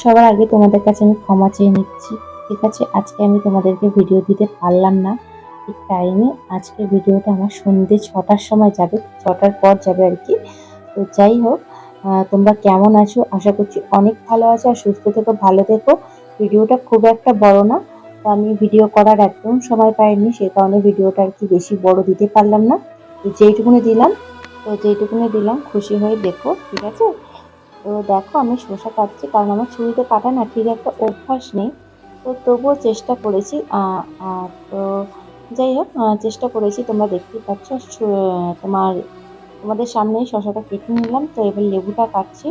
সবার আগে তোমাদের কাছে আমি ক্ষমা চেয়ে নিচ্ছি। ঠিক আছে, আজকে আমি তোমাদেরকে ভিডিও দিতে পারলাম না। ঠিক টাইমে আজকে ভিডিওটা আমার সন্ধ্যে ছটার সময় যাবে, ছটার পর যাবে আর কি। তো যাই হোক তোমরা কেমন আছো? আশা করছি অনেক ভালো আছো আর সুস্থ থেকো, ভালো থেকো। ভিডিওটা খুব একটা বড় না, তো আমি ভিডিও করার একদম সময় পাইনি, সে কারণে ভিডিওটা আর কি বেশি বড় দিতে পারলাম না। যেইটুকুনি দিলাম, তো যেইটুকুনি দিলাম, খুশি হয়ে দেখো, ঠিক আছে? তো দেখো, আমি শসা কাটছি, কারণ আমার ছুরিতে কাটা না ঠিক একটা অভ্যাস নেই। তো তবুও চেষ্টা করেছি তো যাই হোক চেষ্টা করেছি, তোমরা দেখতেই পাচ্ছ তোমার, তোমাদের সামনেই শসাটা কেটে নিলাম, তো এবার লেবুটা কাটছি।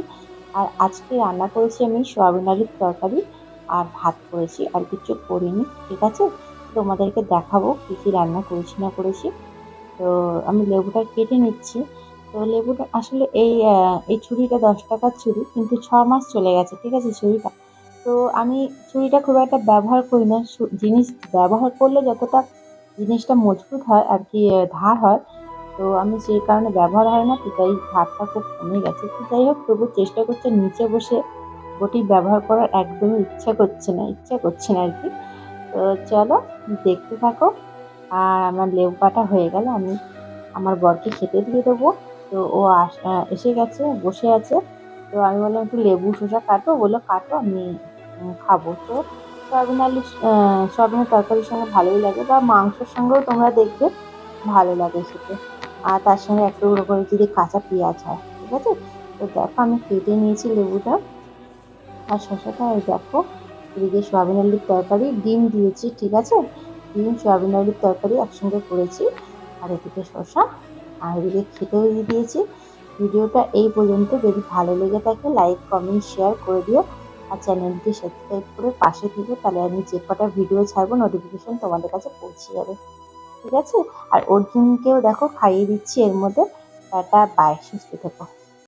আর আজকে রান্না করেছি আমি সয়াবিন আলুর তরকারি আর ভাত করেছি, আর কিছু করিনি, ঠিক আছে? তোমাদেরকে দেখাবো কী কী রান্না করেছি না করেছি। তো আমি লেবুটা কেটে নিচ্ছি। তো লেবুটা আসলে এই এই ছুরিটা দশ টাকার ছুরি, কিন্তু ছ মাস চলে গেছে, ঠিক আছে, ছুরিটা। তো আমি ছুরিটা খুব একটা ব্যবহার করি না। জিনিস ব্যবহার করলে যতটা জিনিসটা মজবুত হয় আর কি ধার হয়, তো আমি সেই কারণে ব্যবহার হয় না তো তাই ধারটা খুব কমে গেছে। তো যাই হোক, তবু চেষ্টা করছে নিচে বসে বটি ব্যবহার করার, একদমই ইচ্ছা করছে না, ইচ্ছা করছে না আর কি। তো চলো, দেখতে থাকো। আর আমার লেবু কাটা হয়ে গেল, আমি আমার বরকে খেতে দিয়ে দেবো। তো ও এসে গেছে, বসে আছে। তো আমি বললাম, একটু লেবু শসা কাটো। বলল, কাটো, আমি খাব। তো সয়াবিন আলু সয়াবিনের তরকারির সঙ্গে ভালোই লাগে বা মাংসের সঙ্গেও তোমরা দেখবে ভালো লাগে খেতে। আর তার সঙ্গে একটু করে যদি কাঁচা পেঁয়াজ হয়, ঠিক আছে? তো দেখো, আমি কেটে নিয়েছি লেবুটা। আর শসাটা দেখো এদিকে সয়াবিন আলুর তরকারি, ডিম দিয়েছি, ঠিক আছে? ডিম, সয়াবিন আলুর তরকারি একসঙ্গে করেছি। আর এদিকে শসা। খেতে খেতেও দিয়ে দিয়েছি, ভিডিওটা এই পর্যন্ত। যদি ভালো লেগে থাকে লাইক কমেন্ট শেয়ার করে দিও। আর চ্যানেলটি সাবস্ক্রাইব করে পাশে থেকে, তাহলে আমি যে কটা ভিডিও ছাড়বো নোটিফিকেশন তোমাদের কাছে পৌঁছে যাবে। ঠিক আছে? আর অর্জুনকেও দেখো, খাইয়ে দিচ্ছি এর মধ্যে। টাটা বাই সুস্থ থেকো।